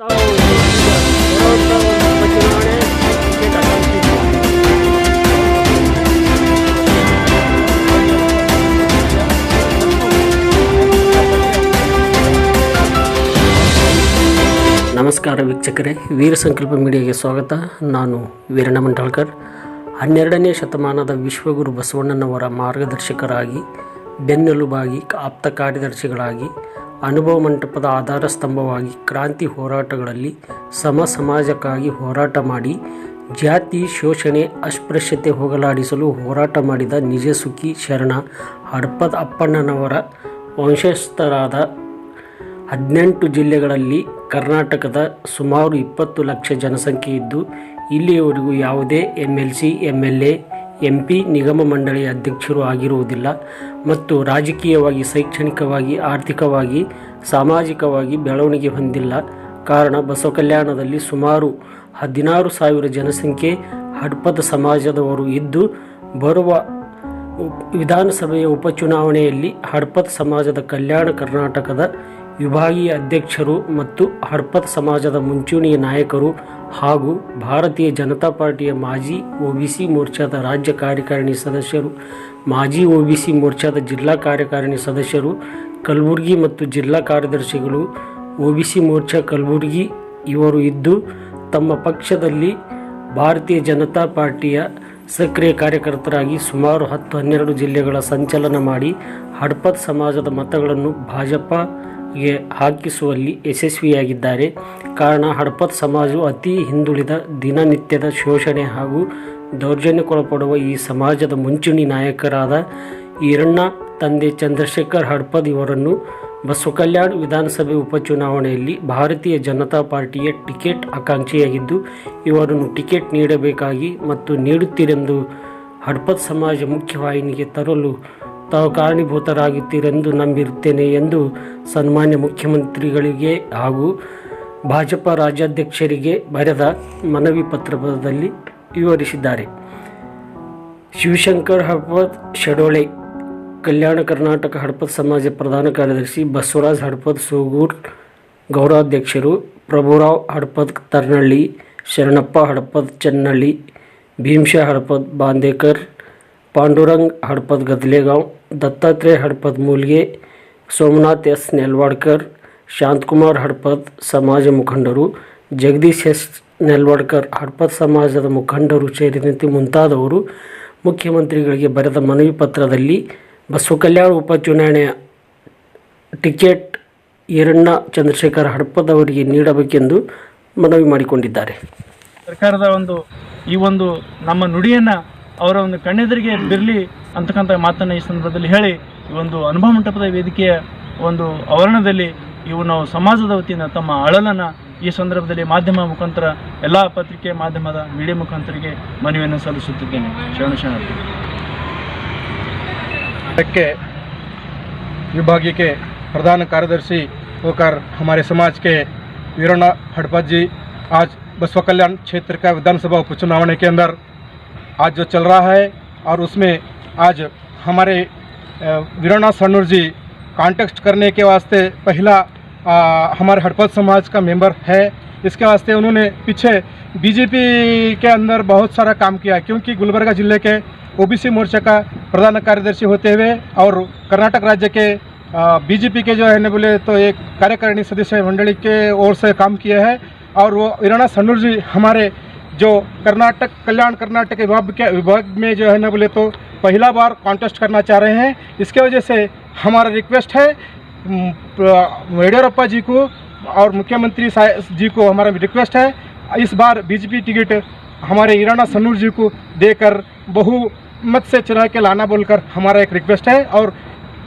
ನಮಸ್ಕಾರ ವೀಕ್ಷಕರೇ, ವೀರ ಸಂಕಲ್ಪ ಮೀಡಿಯಾಗೆ ಸ್ವಾಗತ. ನಾನು ವೀರಣ್ಣ ಮಂಡಳ್ಕರ್. ಹನ್ನೆರಡನೇ ಶತಮಾನದ ವಿಶ್ವಗುರು ಬಸವಣ್ಣನವರ ಮಾರ್ಗದರ್ಶಕರಾಗಿ, ಬೆನ್ನೆಲುಬಾಗಿ, ಆಪ್ತ ಕಾರ್ಯದರ್ಶಿಗಳಾಗಿ ಅನುಭವ ಮಂಟಪದ ಆಧಾರ ಸ್ತಂಭವಾಗಿ ಕ್ರಾಂತಿ ಹೋರಾಟಗಳಲ್ಲಿ ಸಮ ಸಮಾಜಕ್ಕಾಗಿ ಹೋರಾಟ ಮಾಡಿ, ಜಾತಿ, ಶೋಷಣೆ, ಅಸ್ಪೃಶ್ಯತೆ ಹೋಗಲಾಡಿಸಲು ಹೋರಾಟ ಮಾಡಿದ ನಿಜಸುಖಿ ಶರಣ ಹಡಪದ ಅಪ್ಪಣ್ಣನವರ ವಂಶಸ್ಥರಾದ ಹದಿನೆಂಟು ಜಿಲ್ಲೆಗಳಲ್ಲಿ ಕರ್ನಾಟಕದ ಸುಮಾರು ಇಪ್ಪತ್ತು ಲಕ್ಷ ಜನಸಂಖ್ಯೆ ಇದ್ದು ಇಲ್ಲಿಯವರೆಗೂ ಯಾವುದೇ M L C M L A M P ನಿಗಮ ಮಂಡಳಿ ಅಧ್ಯಕ್ಷರು ಆಗಿರುವುದಿಲ್ಲ ಮತ್ತು ರಾಜಕೀಯವಾಗಿ, ಶೈಕ್ಷಣಿಕವಾಗಿ, ಆರ್ಥಿಕವಾಗಿ, ಸಾಮಾಜಿಕವಾಗಿ ಬೆಳವಣಿಗೆ ಹೊಂದಿಲ್ಲ. ಕಾರಣ ಬಸವ ಕಲ್ಯಾಣದಲ್ಲಿ ಸುಮಾರು ಹದಿನಾರು ಸಾವಿರ ಜನಸಂಖ್ಯೆ ಹಡ್ಪದ ಸಮಾಜದವರು ಇದ್ದು, ಬರುವ ವಿಧಾನಸಭೆಯ ಉಪಚುನಾವಣೆಯಲ್ಲಿ ಹಡ್ಪದ ಸಮಾಜದ ಕಲ್ಯಾಣ ಕರ್ನಾಟಕದ ವಿಭಾಗೀಯ ಅಧ್ಯಕ್ಷರು ಮತ್ತು ಹರ್ಪತ್ ಸಮಾಜದ ಮುಂಚೂಣಿಯ ನಾಯಕರು ಹಾಗೂ ಭಾರತೀಯ ಜನತಾ ಪಾರ್ಟಿಯ ಮಾಜಿ ಒಬಿಸಿ ಮೋರ್ಚಾದ ರಾಜ್ಯ ಕಾರ್ಯಕಾರಿಣಿ ಸದಸ್ಯರು, ಮಾಜಿ ಒಬಿಸಿ ಮೋರ್ಚಾದ ಜಿಲ್ಲಾ ಕಾರ್ಯಕಾರಿಣಿ ಸದಸ್ಯರು, ಕಲಬುರಗಿ ಮತ್ತು ಜಿಲ್ಲಾ ಕಾರ್ಯದರ್ಶಿಗಳು ಒಬಿಸಿ ಮೋರ್ಚಾ ಕಲಬುರಗಿ ಇವರು ಇದ್ದು, ತಮ್ಮ ಪಕ್ಷದಲ್ಲಿ ಭಾರತೀಯ ಜನತಾ ಪಾರ್ಟಿಯ ಸಕ್ರಿಯ ಕಾರ್ಯಕರ್ತರಾಗಿ ಸುಮಾರು ಹತ್ತು ಹನ್ನೆರಡು ಜಿಲ್ಲೆಗಳ ಸಂಚಲನ ಮಾಡಿ ಹಡ್ಪತ್ ಸಮಾಜದ ಮತಗಳನ್ನು ಭಾಜಪಗೆ ಹಾಕಿಸುವಲ್ಲಿ ಯಶಸ್ವಿಯಾಗಿದ್ದಾರೆ. ಕಾರಣ ಹಡ್ಪತ್ ಸಮಾಜವು ಅತಿ ಹಿಂದುಳಿದ ದಿನನಿತ್ಯದ ಶೋಷಣೆ ಹಾಗೂ ದೌರ್ಜನ್ಯಕ್ಕೊಳಪಡುವ ಈ ಸಮಾಜದ ಮುಂಚೂಣಿ ನಾಯಕರಾದ ಈರಣ್ಣ, ತಂದೆ ಚಂದ್ರಶೇಖರ್ ಹಡ್ಪದ್ ಇವರನ್ನು ಬಸವ ಕಲ್ಯಾಣ್ ವಿಧಾನಸಭೆ ಉಪಚುನಾವಣೆಯಲ್ಲಿ ಭಾರತೀಯ ಜನತಾ ಪಾರ್ಟಿಯ ಟಿಕೆಟ್ ಆಕಾಂಕ್ಷಿಯಾಗಿದ್ದು, ಇವರನ್ನು ಟಿಕೆಟ್ ನೀಡಬೇಕಾಗಿ ಮತ್ತು ನೀಡುತ್ತಿರೆಂದು ಹಡ್ಪತ್ ಸಮಾಜ ಮುಖ್ಯವಾಹಿನಿಗೆ ತರಲು ತಾವು ಕಾರಣೀಭೂತರಾಗುತ್ತೀರೆಂದು ನಂಬಿರುತ್ತೇನೆ ಎಂದು ಸನ್ಮಾನ್ಯ ಮುಖ್ಯಮಂತ್ರಿಗಳಿಗೆ ಹಾಗೂ ಭಾಜಪ ರಾಜ್ಯಾಧ್ಯಕ್ಷರಿಗೆ ಬರೆದ ಮನವಿ ಪತ್ರದಲ್ಲಿ ವಿವರಿಸಿದ್ದಾರೆ. ಶಿವಶಂಕರ್ ಹಡ್ಪದ್ ಶಡೋಳೆ, ಕಲ್ಯಾಣ ಕರ್ನಾಟಕ ಹಡಪದ್ ಸಮಾಜ ಪ್ರಧಾನ ಕಾರ್ಯದರ್ಶಿ ಬಸವರಾಜ್ ಹಡಪದ್ ಸೂಗೂರ್ ಗೌರವಾಧ್ಯಕ್ಷರು ಪ್ರಭುರಾವ್ ಹಡ್ಪದ್ ತರ್ನಳ್ಳಿ, ಶರಣಪ್ಪ ಹಡಪದ್ ಚೆನ್ನಳ್ಳಿ ಭೀಮಶಾ ಹಡಪದ್ ಬಾಂದೇಕರ್, ಪಾಂಡುರಂಗ್ ಹಡಪದ್ ಗದ್ಲೆಗಾಂವ್ ದತ್ತಾತ್ರೇಯ ಹಡ್ಪದ್ ಮೂಲ್ಗೆ ಸೋಮನಾಥ್ ಎಸ್. ನೆಲ್ವಾಡ್ಕರ್ ಶಾಂತಕುಮಾರ್ ಹಡ್ಪದ್ ಸಮಾಜ ಮುಖಂಡರು, ಜಗದೀಶ್ ಎಸ್. ನೆಲ್ವಾಡ್ಕರ್ ಹಡ್ಪದ್ ಸಮಾಜದ ಮುಖಂಡರು ಸೇರಿದಂತೆ ಮುಂತಾದವರು ಮುಖ್ಯಮಂತ್ರಿಗಳಿಗೆ ಬರೆದ ಮನವಿ ಪತ್ರದಲ್ಲಿ ಬಸವ ಕಲ್ಯಾಣ ಉಪಚುನಾವಣೆಯ ಟಿಕೆಟ್ ಈರಣ್ಣ ಚಂದ್ರಶೇಖರ್ ಹಡ್ಪದ್ ಅವರಿಗೆ ನೀಡಬೇಕೆಂದು ಮನವಿ ಮಾಡಿಕೊಂಡಿದ್ದಾರೆ. ಸರ್ಕಾರದ ಒಂದು ಈ ಒಂದು ನಮ್ಮ ನುಡಿಯನ್ನು ಅವರ ಒಂದು ಕಣ್ಣೆದುರಿಗೆ ಬಿರಲಿ ಅಂತಕ್ಕಂಥ ಮಾತನ್ನು ಈ ಸಂದರ್ಭದಲ್ಲಿ ಹೇಳಿ ಈ ಒಂದು ಅನುಭವ ಮಂಟಪದ ವೇದಿಕೆಯ ಒಂದು ಆವರಣದಲ್ಲಿ ಇವು ನಾವು ಸಮಾಜದ ವತಿಯಿಂದ ತಮ್ಮ ಅಳಲನ್ನು ಈ ಸಂದರ್ಭದಲ್ಲಿ ಮಾಧ್ಯಮ ಮುಖಾಂತರ ಎಲ್ಲ ಪತ್ರಿಕೆ ಮಾಧ್ಯಮದ ಮೀಡಿಯಾ ಮುಖಾಂತರಿಗೆ ಮನವಿಯನ್ನು ಸಲ್ಲಿಸುತ್ತಿದ್ದೇನೆ ಶರಣ ಶರಣರು के विभागीय के प्रधान कार्यदर्शी होकर हमारे समाज के वीरोना हड़पत जी आज बसवा कल्याण क्षेत्र का विधानसभा उपचुनाव के अंदर आज जो चल रहा है और उसमें आज हमारे वीरोना सन्नूर जी कॉन्टेक्स्ट करने के वास्ते पहला अ, हमारे हड़पत समाज का मेंबर है। इसके वास्ते उन्होंने पीछे बीजेपी के अंदर बहुत सारा काम किया क्योंकि गुलबर्गा ज़िले के ओबीसी मोर्चा का प्रधान कार्यदर्शी होते हुए और कर्नाटक राज्य के बीजेपी के जो है न बोले तो एक कार्यकारिणी सदस्य मंडली के ओर से काम किया है। और वो वीराना सन्नूर जी हमारे जो कर्नाटक, कल्याण कर्नाटक विभाग के विभाग में जो है ना बोले तो पहला बार कॉन्टेस्ट करना चाह रहे हैं। इसके वजह से हमारा रिक्वेस्ट है येडियुरप्पा जी को और मुख्यमंत्री जी को हमारा रिक्वेस्ट है। इस बार बीजेपी टिकट हमारे ईराना सनूर जी को देकर बहुमत से चुना के लाना बोलकर हमारा एक रिक्वेस्ट है और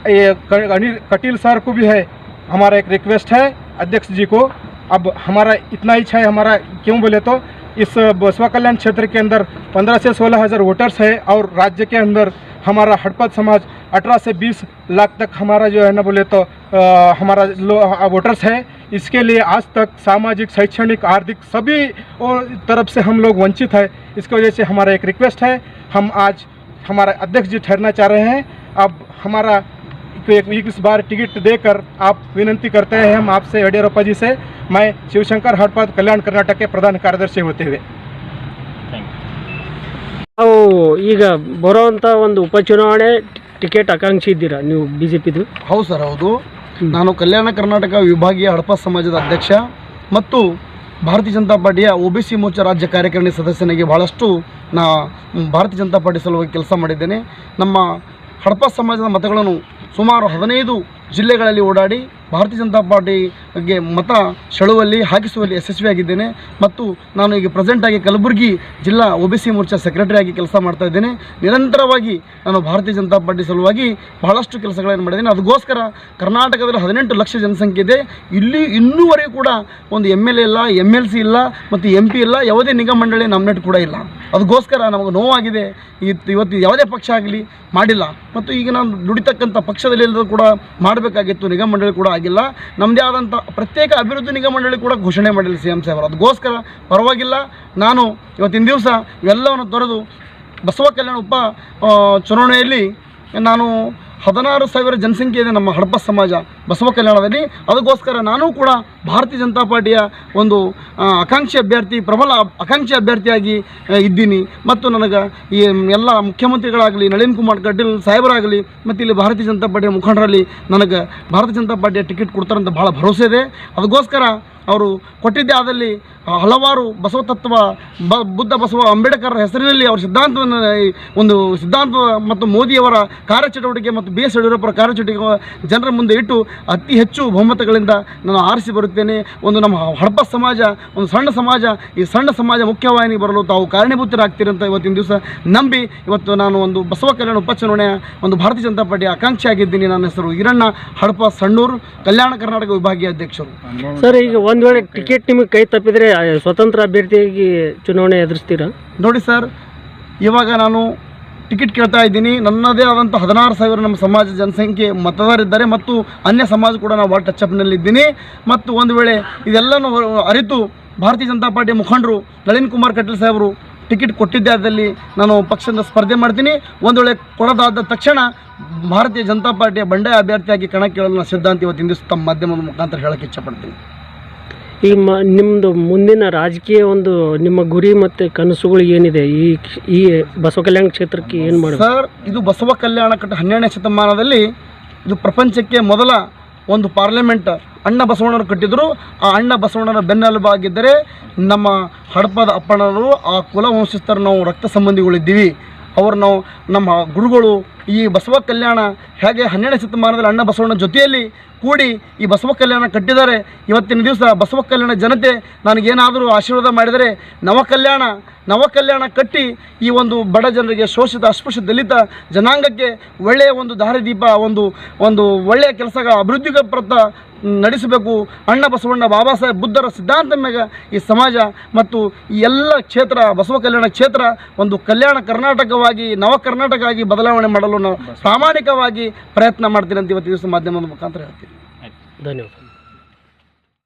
अनिल, कटिल सर को भी है, हमारा एक रिक्वेस्ट है अध्यक्ष जी को। अब हमारा इतना ही है, हमारा क्यों बोले तो इस बसवा कल्याण क्षेत्र के अंदर 15 से 16 हज़ार वोटर्स है और राज्य के अंदर हमारा हड़पत समाज 18 से 20 लाख तक हमारा जो है ना बोले तो अ, हमारा वोटर्स है। इसके लिए आज तक सामाजिक शैक्षणिक आर्थिक सभी तरफ़ से हम लोग वंचित है। इसकी वजह से हमारा एक रिक्वेस्ट है हम आज हमारा अध्यक्ष जी ठहरना चाह रहे हैं। अब हमारा तो एक इस बार टिकट देकर आप विनंती करते हैं हम आपसे येडियुरप्पा जी से मैं शिवशंकर हड़पद कल्याण कर्नाटक के प्रधान कार्यदर्शी होते हुए ನಾವು ಈಗ ಬರೋವಂಥ ಒಂದು ಉಪಚುನಾವಣೆ ಟಿಕೆಟ್ ಆಕಾಂಕ್ಷಿ ಇದ್ದೀರಾ ನೀವು ಬಿ ಜೆ ಪಿದು ಹೌದು ಸರ್ ಹೌದು ನಾನು ಕಲ್ಯಾಣ ಕರ್ನಾಟಕ ವಿಭಾಗೀಯ ಹಡಪ ಸಮಾಜದ ಅಧ್ಯಕ್ಷ ಮತ್ತು ಭಾರತೀಯ ಜನತಾ ಪಾರ್ಟಿಯ ಒ ಬಿ ಸಿ ಮೋರ್ಚಾ ರಾಜ್ಯ ಕಾರ್ಯಕಾರಿಣಿ ಸದಸ್ಯನಾಗಿ ಭಾಳಷ್ಟು ನಾ ಮ್, ಭಾರತೀಯ ಜನತಾ ಪಾರ್ಟಿ ಸಲುವಾಗಿ ಕೆಲಸ ಮಾಡಿದ್ದೇನೆ ನಮ್ಮ ಹಡಪ ಸಮಾಜದ ಮತಗಳನ್ನು ಸುಮಾರು ಹದಿನೈದು ಜಿಲ್ಲೆಗಳಲ್ಲಿ ಓಡಾಡಿ ಭಾರತೀಯ ಜನತಾ ಪಾರ್ಟಿಗೆ ಮತ ಸೆಳುವಲ್ಲಿ ಹಾಕಿಸುವಲ್ಲಿ ಯಶಸ್ವಿಯಾಗಿದ್ದೇನೆ ಮತ್ತು ನಾನು ಈಗ ಪ್ರೆಸೆಂಟಾಗಿ ಕಲಬುರಗಿ ಜಿಲ್ಲಾ ಒ ಬಿ ಸಿ ಮೋರ್ಚಾ ಸೆಕ್ರೆಟರಿಯಾಗಿ ಕೆಲಸ ಮಾಡ್ತಾ ಇದ್ದೇನೆ. ನಿರಂತರವಾಗಿ ನಾನು ಭಾರತೀಯ ಜನತಾ ಪಾರ್ಟಿ ಸಲುವಾಗಿ ಬಹಳಷ್ಟು ಕೆಲಸಗಳನ್ನು ಮಾಡಿದ್ದೇನೆ. ಅದಕ್ಕೋಸ್ಕರ ಕರ್ನಾಟಕದಲ್ಲಿ ಹದಿನೆಂಟು ಲಕ್ಷ ಜನಸಂಖ್ಯೆ ಇದೆ. ಇಲ್ಲಿ ಇನ್ನೂವರೆಗೂ ಕೂಡ ಒಂದು ಎಂ ಎಲ್ ಎ ಇಲ್ಲ ಎಂ ಎಲ್ ಸಿ ಇಲ್ಲ, ಮತ್ತು ಎಂ ಪಿ ಇಲ್ಲ, ಯಾವುದೇ ನಿಗಮ ಮಂಡಳಿ ನಾಮಿನೇಟ್ ಕೂಡ ಇಲ್ಲ. ಅದಕ್ಕೋಸ್ಕರ ನಮಗೆ ನೋವಾಗಿದೆ. ಇವತ್ತು ಇವತ್ತು ಯಾವುದೇ ಪಕ್ಷ ಆಗಲಿ ಮಾಡಿಲ್ಲ. ಮತ್ತು ಈಗ ನಾನು ದುಡಿತಕ್ಕಂಥ ಪಕ್ಷದಲ್ಲಿ ಎಲ್ಲರೂ ಕೂಡ ಮಾಡಬೇಕಾಗಿತ್ತು, ನಿಗಮ ಮಂಡಳಿ ಕೂಡ ಆಗಿಲ್ಲ ನಮ್ಮದೇ ಆದಂಥ ಪ್ರತ್ಯೇಕ ಅಭಿವೃದ್ಧಿ ನಿಗಮ ಮಂಡಳಿ ಕೂಡ ಘೋಷಣೆ ಮಾಡಿಲ್ಲ ಸಿ ಎಂ ಸಾಹೇಬರು. ಅದಕ್ಕೋಸ್ಕರ ಪರವಾಗಿಲ್ಲ. ನಾನು ಇವತ್ತಿನ ದಿವಸ ಇವೆಲ್ಲವನ್ನು ತೊರೆದು ಬಸವ ಕಲ್ಯಾಣ ಉಪ ಚುನಾವಣೆಯಲ್ಲಿ ನಾನು ಹದಿನಾರು ಸಾವಿರ ಜನಸಂಖ್ಯೆ ಇದೆ ನಮ್ಮ ಹಡಪ ಸಮಾಜ, ಬಸವ ಕಲ್ಯಾಣದಲ್ಲಿ. ಅದಕ್ಕೋಸ್ಕರ ನಾನು ಕೂಡ ಭಾರತೀಯ ಜನತಾ ಪಾರ್ಟಿಯ ಒಂದು ಆಕಾಂಕ್ಷಿ ಅಭ್ಯರ್ಥಿ, ಪ್ರಬಲ ಆಕಾಂಕ್ಷಿ ಅಭ್ಯರ್ಥಿಯಾಗಿ ಇದ್ದೀನಿ. ಮತ್ತು ನನಗೆ ಈ ಎಲ್ಲ ಮುಖ್ಯಮಂತ್ರಿಗಳಾಗಲಿ, ನಳಿನ್ ಕುಮಾರ್ ಕಟೀಲ್ ಸಾಹೇಬರಾಗಲಿ, ಮತ್ತು ಇಲ್ಲಿ ಭಾರತೀಯ ಜನತಾ ಪಾರ್ಟಿಯ ಮುಖಂಡರಲ್ಲಿ ನನಗೆ ಭಾರತೀಯ ಜನತಾ ಪಾರ್ಟಿಯ ಟಿಕೆಟ್ ಕೊಡ್ತಾರಂತ ಭಾಳ ಭರವಸೆ ಇದೆ. ಅದಕ್ಕೋಸ್ಕರ ಅವರು ಕೊಟ್ಟಿದ್ದೇ ಆದಲ್ಲಿ ಹಲವಾರು ಬಸವ ತತ್ವ, ಬ, ಬುದ್ಧ ಬಸವ ಅಂಬೇಡ್ಕರ್ ಹೆಸರಿನಲ್ಲಿ ಅವರ ಸಿದ್ಧಾಂತವನ್ನು ಒಂದು ಸಿದ್ಧಾಂತ ಮತ್ತು ಮೋದಿಯವರ ಕಾರ್ಯಚಟುವಟಿಕೆ ಮತ್ತು ಬಿ ಎಸ್ ಯಡಿಯೂರಪ್ಪರ ಕಾರ್ಯಚಟುವಟಿಕೆ ಜನರ ಮುಂದೆ ಇಟ್ಟು ಅತಿ ಹೆಚ್ಚು ಬಹುಮತಗಳಿಂದ ನಾನು ಆರಿಸಿ ಬರುತ್ತೇನೆ. ಒಂದು ನಮ್ಮ ಹಡಪ ಸಮಾಜ, ಒಂದು ಸಣ್ಣ ಸಮಾಜ, ಈ ಸಣ್ಣ ಸಮಾಜ ಮುಖ್ಯವಾಹಿನಿಗೆ ಬರಲು ತಾವು ಕಾರಣೀಭೂತರಾಗ್ತೀರಿ ಇವತ್ತಿನ ದಿವಸ ನಂಬಿ ಇವತ್ತು ನಾನು ಒಂದು ಬಸವ ಕಲ್ಯಾಣ ಉಪಚುನಾವಣೆಯ ಒಂದು ಭಾರತೀಯ ಜನತಾ ಪಾರ್ಟಿಯ ಆಕಾಂಕ್ಷಿ ಆಗಿದ್ದೀನಿ ನನ್ನ ಹೆಸರು ಈರಣ್ಣ ಹಡಪ ಸಣ್ಣೂರು, ಕಲ್ಯಾಣ ಕರ್ನಾಟಕ ವಿಭಾಗೀಯ ಅಧ್ಯಕ್ಷರು. ಸರ್, ಈಗ ಒಂದು ವೇಳೆ ಟಿಕೆಟ್ ನಿಮಗೆ ಕೈ ತಪ್ಪಿದರೆ ಸ್ವತಂತ್ರ ಅಭ್ಯರ್ಥಿಯಾಗಿ ಚುನಾವಣೆ ಎದುರಿಸ್ತೀರಾ? ನೋಡಿ ಸರ್, ಇವಾಗ ನಾನು ಟಿಕೆಟ್ ಕೇಳ್ತಾ ಇದ್ದೀನಿ. ನನ್ನದೇ ಆದಂಥ ಹದಿನಾರು ಸಾವಿರ ನಮ್ಮ ಸಮಾಜ ಜನಸಂಖ್ಯೆ ಮತದಾರರಿದ್ದಾರೆ ಮತ್ತು ಅನ್ಯ ಸಮಾಜ ಕೂಡ ನಾವು ಭಾಳ ಟಚ್ಅಪ್ನಲ್ಲಿದ್ದೀನಿ ಮತ್ತು ಒಂದು ವೇಳೆ ಇದೆಲ್ಲನೂ ಅರಿತು ಭಾರತೀಯ ಜನತಾ ಪಾರ್ಟಿಯ ಮುಖಂಡರು ನಳಿನ್ ಕುಮಾರ್ ಕಟೀಲ್ ಸಾಹೇಬರು ಟಿಕೆಟ್ ಕೊಟ್ಟಿದ್ದಾದಲ್ಲಿ ನಾನು ಪಕ್ಷದಿಂದ ಸ್ಪರ್ಧೆ ಮಾಡ್ತೀನಿ. ಒಂದು ವೇಳೆ ಕೊಡೋದಾದ ತಕ್ಷಣ ಭಾರತೀಯ ಜನತಾ ಪಾರ್ಟಿಯ ಬಂಡಾಯ ಅಭ್ಯರ್ಥಿಯಾಗಿ ಕಣಕ್ಕಿಳಲು ನಾನು ಸಿದ್ಧಾಂತ ಇವತ್ತು ದಿವಸ ತಮ್ಮ ಮಾಧ್ಯಮದ ಮುಖಾಂತರ ಹೇಳಕ್ಕೆ ಇಚ್ಛಪಡ್ತೀನಿ ಈಗ ಮ ನಿಮ್ಮದು ಮುಂದಿನ ರಾಜಕೀಯ ಒಂದು ನಿಮ್ಮ ಗುರಿ ಮತ್ತು ಕನಸುಗಳು ಏನಿದೆ? ಈ ಈ ಬಸವ ಕಲ್ಯಾಣ ಕ್ಷೇತ್ರಕ್ಕೆ ಏನು ಮಾಡಿ ಸರ್, ಇದು ಬಸವ ಕಲ್ಯಾಣ ಕಟ್ಟ ಹನ್ನೆರಡನೇ ಶತಮಾನದಲ್ಲಿ ಇದು ಪ್ರಪಂಚಕ್ಕೆ ಮೊದಲ ಒಂದು ಪಾರ್ಲಿಮೆಂಟ್ ಅಣ್ಣ ಬಸವಣ್ಣರು ಕಟ್ಟಿದ್ರು. ಆ ಅಣ್ಣ ಬಸವಣ್ಣನ ಬೆನ್ನೆಲುಬಾಗಿದ್ದರೆ ನಮ್ಮ ಹಡಪದ ಅಪ್ಪಣ್ಣರು ಆ ಕುಲ ವಂಶಸ್ಥರು ನಾವು ರಕ್ತ ಸಂಬಂಧಿಗಳಿದ್ದೀವಿ. ಅವರು ನಾವು ನಮ್ಮ ಗುರುಗಳು ಈ ಬಸವ ಕಲ್ಯಾಣ ಹೇಗೆ ಹನ್ನೆರಡು ಶತಮಾನದಲ್ಲಿ ಅಣ್ಣ ಬಸವಣ್ಣ ಜೊತೆಯಲ್ಲಿ ಕೂಡಿ ಈ ಬಸವ ಕಲ್ಯಾಣ ಕಟ್ಟಿದ್ದಾರೆ. ಇವತ್ತಿನ ದಿವಸ ಬಸವ ಕಲ್ಯಾಣ ಜನತೆ ನನಗೇನಾದರೂ ಆಶೀರ್ವಾದ ಮಾಡಿದರೆ ನವಕಲ್ಯಾಣ ನವಕಲ್ಯಾಣ ನವ ಕಲ್ಯಾಣ ಕಟ್ಟಿ ಈ ಒಂದು ಬಡ ಜನರಿಗೆ ಶೋಷಿತ, ಅಸ್ಪೃಶ್ಯ, ದಲಿತ ಜನಾಂಗಕ್ಕೆ ಒಳ್ಳೆಯ ಒಂದು ದಾರಿದೀಪ, ಒಂದು ಒಂದು ಒಳ್ಳೆಯ ಕೆಲಸಗಳ ಅಭಿವೃದ್ಧಿಗೆ ಪ್ರತ ನಡೆಸಬೇಕು. ಅಣ್ಣ ಬಸವಣ್ಣ ಬಾಬಾ ಸಾಹೇಬ್ ಬುದ್ಧರ ಸಿದ್ಧಾಂತ ಮ್ಯಾಗ ಈ ಸಮಾಜ ಮತ್ತು ಈ ಎಲ್ಲ ಕ್ಷೇತ್ರ ಬಸವ ಕಲ್ಯಾಣ ಕ್ಷೇತ್ರ ಒಂದು ಕಲ್ಯಾಣ ಕರ್ನಾಟಕವಾಗಿ ನವ ಕರ್ನಾಟಕ ಆಗಿ ಬದಲಾವಣೆ ಮಾಡಲು ನಾವು ಪ್ರಾಮಾಣಿಕವಾಗಿ ಪ್ರಯತ್ನ ಮಾಡ್ತೀನಿ ಅಂತ ಇವತ್ತು ದಿವಸ ಮಾಧ್ಯಮದ ಮುಖಾಂತರ ಹೇಳ್ತೀನಿ. ಧನ್ಯವಾದ